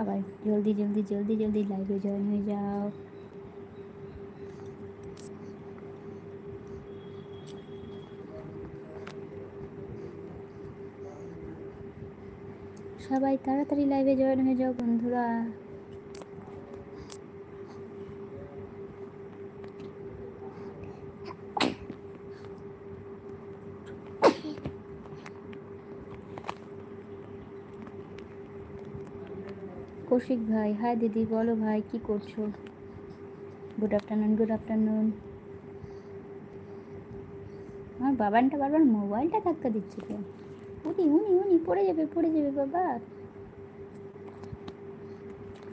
সবাই জলদি জলদি জলদি জলদি লাইভে জয়েন হয়ে যাও। সবাই তাড়াতাড়ি লাইভে জয়েন হয়ে যাও বন্ধুরা। কৌশিক ভাই, হাই দিদি, বলো ভাই, কি করছ? গুড আফটারনুন গুড আফটারনুন আমার বাবানটা বারবার মোবাইলটা ধাক্কা দিচ্ছে কেন? উনি উনি উনি, পড়ে যাবে পড়ে যাবে বাবা।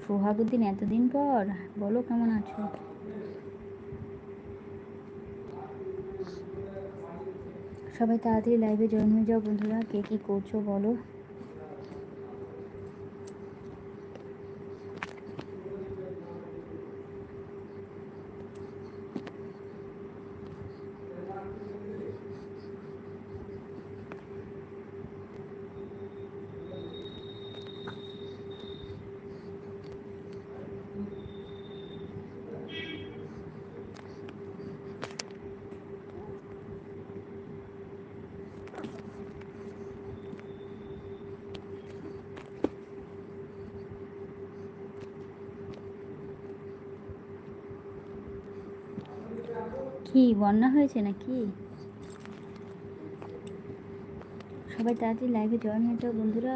সোহাগুদ্দিন, এতদিন পর, বলো কেমন আছো? সবাই তাড়াতাড়ি লাইভে জয়েন হয়ে যাও বন্ধুরা, কে কী করছ বলো। কি, বন্যা হয়েছে নাকি? সবাই তাড়াতাড়ি লাইভে জয়েন হয়ে যাও বন্ধুরা।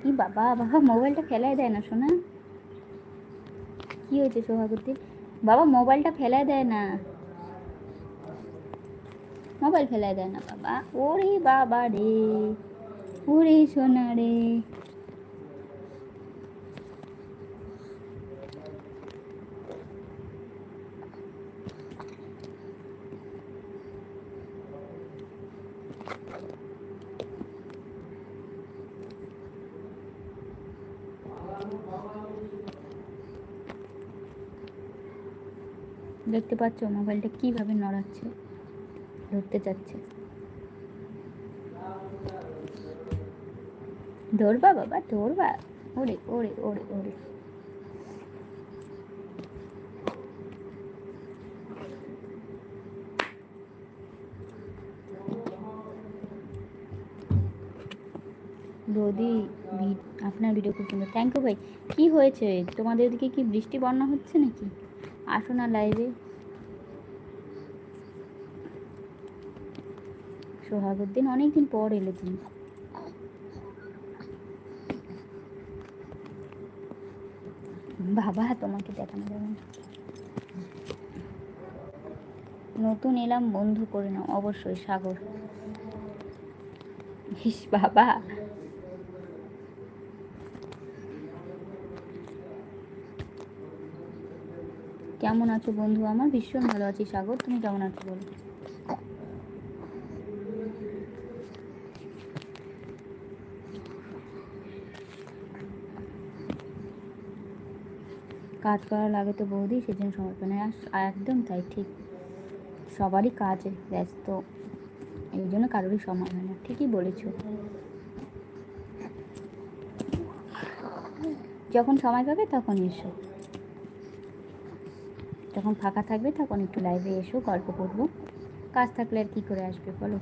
কি বাবা বাবা মোবাইলটা ফেলাই দেয় না শোনা কি হয়েছে সোহাগতির বাবা মোবাইলটা ফেলাই দেয় না। মোবাইল ফেলাই দেয় না, বাবা। ওরে বাবা রে, ওরে সোনা রে। দেখতে পাচ্ছ মোবাইলটা কীভাবে নড়াচ্ছে? ধরতে চাচ্ছে। ধরবা বাবা, ধরবা। ওরে ওরে ওরে ওরে। বৌদি আপনার ভিডিও খুব সুন্দর। থ্যাংক ইউ ভাই। কি হয়েছে? তোমাদের ওদিকে কি বৃষ্টি বন্যা হচ্ছে নাকি? আসো না লাইভে সোহাগুদ্দিন অনেকদিন পর এলে তুমি। বাবা, তোমাকে দেখানো যাবে নতুন এলাম, বন্ধু করে নাও, অবশ্যই সাগর। ইস, বাবা। কেমন আছো বন্ধু আমার? ভীষণ ভালো আছি সাগর, তুমি কেমন আছো বলো? কাজ করা লাগে তো বৌদি সেজন্য সময় পায় না একদম তাই, ঠিক। সবারই কাজে ব্যস্ত, এই জন্য কারোরই সময় হয় না, ঠিকই বলেছ। যখন সময় পাবে তখন এসো। যখন ফাঁকা থাকবে তখন একটু লাইভে এসো, গল্প করব। কাজ থাকলে আর কী করে আসবে বলো?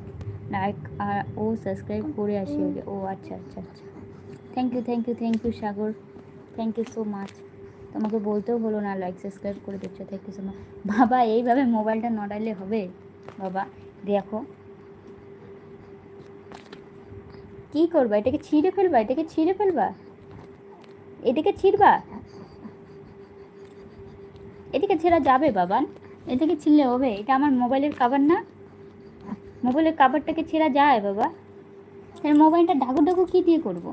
লাইক আর ও সাবস্ক্রাইব করে আসি ও আচ্ছা আচ্ছা আচ্ছা। Thank you thank you thank you Sagar. Thank you so much তোমাকে বলতেও হলো না লাইক সাবস্ক্রাইব করে দিচ্ছ থ্যাংক ইউ সো মাচ বাবা, এইভাবে মোবাইলটা নড়াইলে হবে? বাবা, দেখো। কি করবা? এটাকে ছিঁড়ে ফেলবা? এটাকে ছিঁড়ে ফেলবা? এটাকে ছিঁড়বা? এদিকে ছেঁড়া যাবে বাবান এদিকে ছিঁড়লে হবে। এটা আমার মোবাইলের কাবার না। মোবাইলের কাবারটাকে ছেঁড়া যায়, বাবা। মোবাইলটা ডাকু ডাকু কী দিয়ে করব?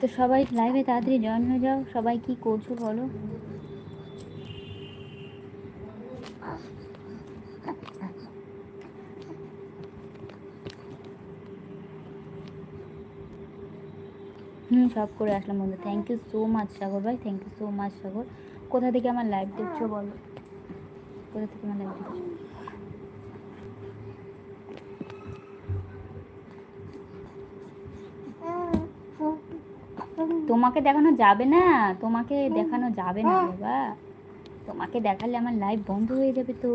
তো সবাই লাইভে তাড়াতাড়ি জয়েন হয়ে যাও। সবাই কি করছ বলো? হুম, সব করে আসলাম বন্ধু। Thank you so much Sagar ভাই। Thank you so much Sagar. কোথা থেকে আমার লাইভ দেখছ বলো? কোথা থেকে আমার লাইভ দেখছ? তোমাকে দেখানো যাবে না তোমাকে দেখানো যাবে না বাবা। তোমাকে দেখালে আমার লাইভ বন্ধ হয়ে যাবে তো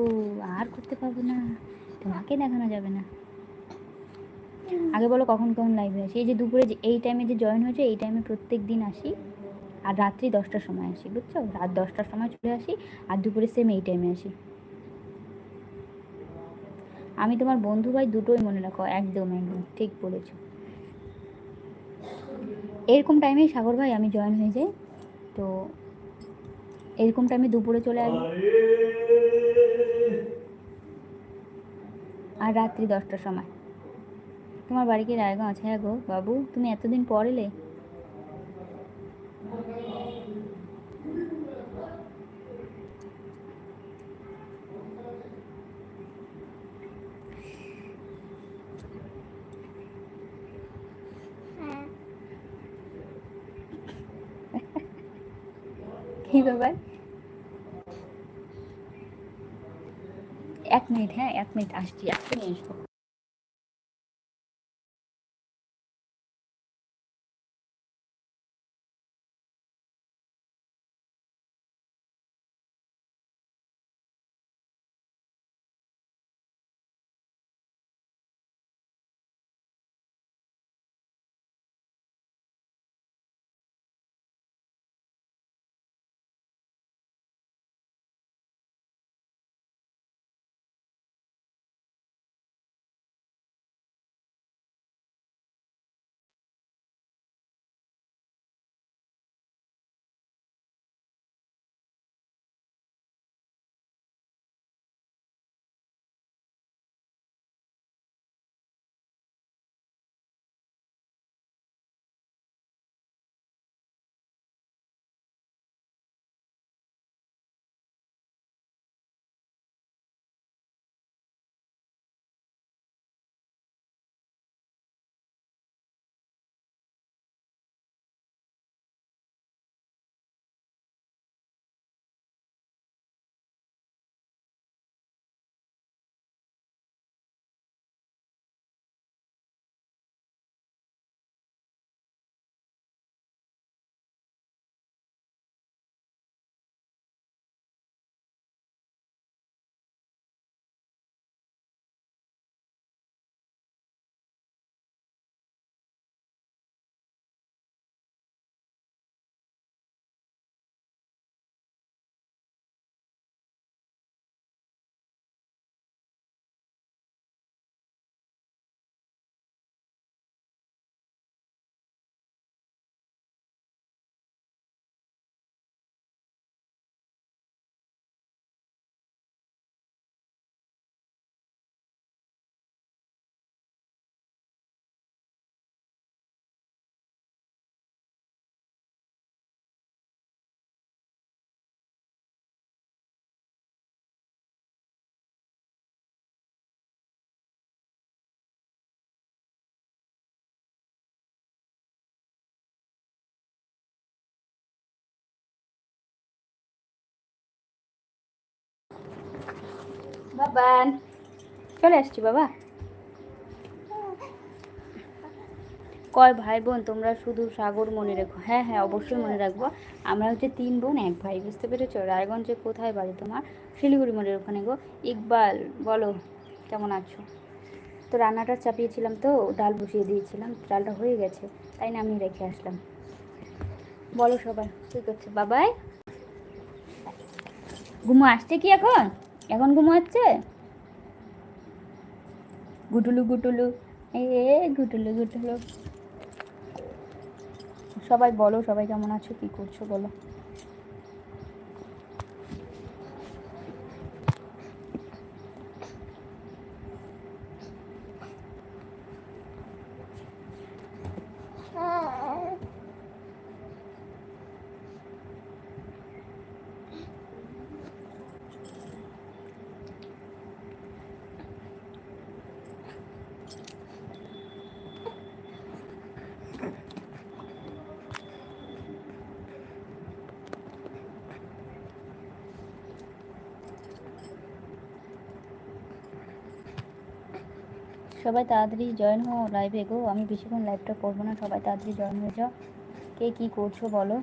আর করতে পারব না। তোমাকে দেখানো যাবে না। আগে বলো কখন কখন লাইভে আসি। এই যে দুপুরে যে এই টাইমে যে জয়েন হয়েছে এই টাইমে প্রত্যেক দিন আসি। আর রাত্রি দশটার সময় আসি বুঝছ? রাত দশটার সময় চলে আসি আর দুপুরে সেম এই টাইমে আসি। আমি তোমার বন্ধু ভাই দুটোই মনে রাখো একদম একদম ঠিক বলেছ। এরকম টাইমেই সাগর ভাই আমি জয়েন হয়ে যাই। তো এরকম টাইমে দুপুরে চলে আসি। আর রাত্রি দশটার সময়। তোমার বাড়ি কি রায়গঞ্জ? হ্যাঁ গো, বাবু, তুমি এতদিন পর এলে। কি ব্যাপার এক মিনিট হ্যাঁ এক মিনিট আসছি এক্ষুনি আসব বাবান চলে আসছি বাবা। কয় ভাই বোন, তোমরা শুধু সাগর মনে রেখো। হ্যাঁ হ্যাঁ অবশ্যই মনে রাখব। আমরা হচ্ছে তিন বোন, এক ভাই, বুঝতে পেরেছ? রায়গঞ্জে কোথায় বাড়ি তোমার? শিলিগুড়ি মোড়ের ওখানে গো। ইকবাল, বলো, কেমন আছো? তো রান্নাটা চাপিয়েছিলাম তো, ডাল বসিয়ে দিয়েছিলাম, ডালটা হয়ে গেছে, তাই না আমি রেখে আসলাম। বলো সবাই, কী করছে? বাবাই? ঘুমো, আসছে কি এখন? এখন ঘুমাচ্ছে? গুটুলু গুটুলু এ গুটুলু গুটুলু সবাই বলো, সবাই কেমন আছো, কি করছ, বলো। সবাই তাড়াতাড়ি জয়েন হও লাইভে গো আমি বেশিক্ষণ লাইভটা করব না, সবাই তাড়াতাড়ি জয়েন হয়ে যাও। কে কী করছ বলো?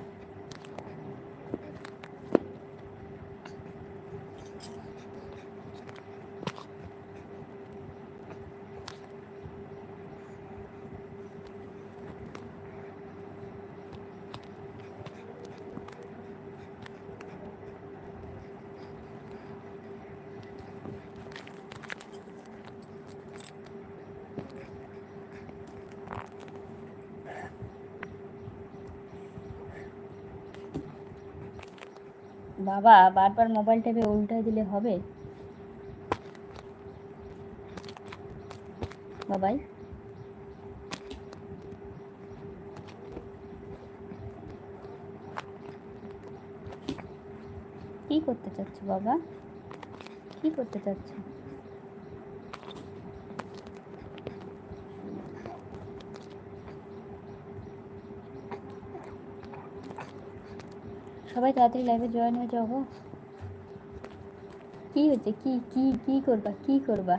বাবা, বারবার মোবাইল টেপে উল্টায় দিলে হবে? বাবাই? কি করতে চাচ্ছ বাবা? কি করতে চাচ্ছ? সবাই তাড়াতাড়ি লাইভে জয়েন হয়ে যাব কি হচ্ছে? কি কি কি করবা? কি করবা?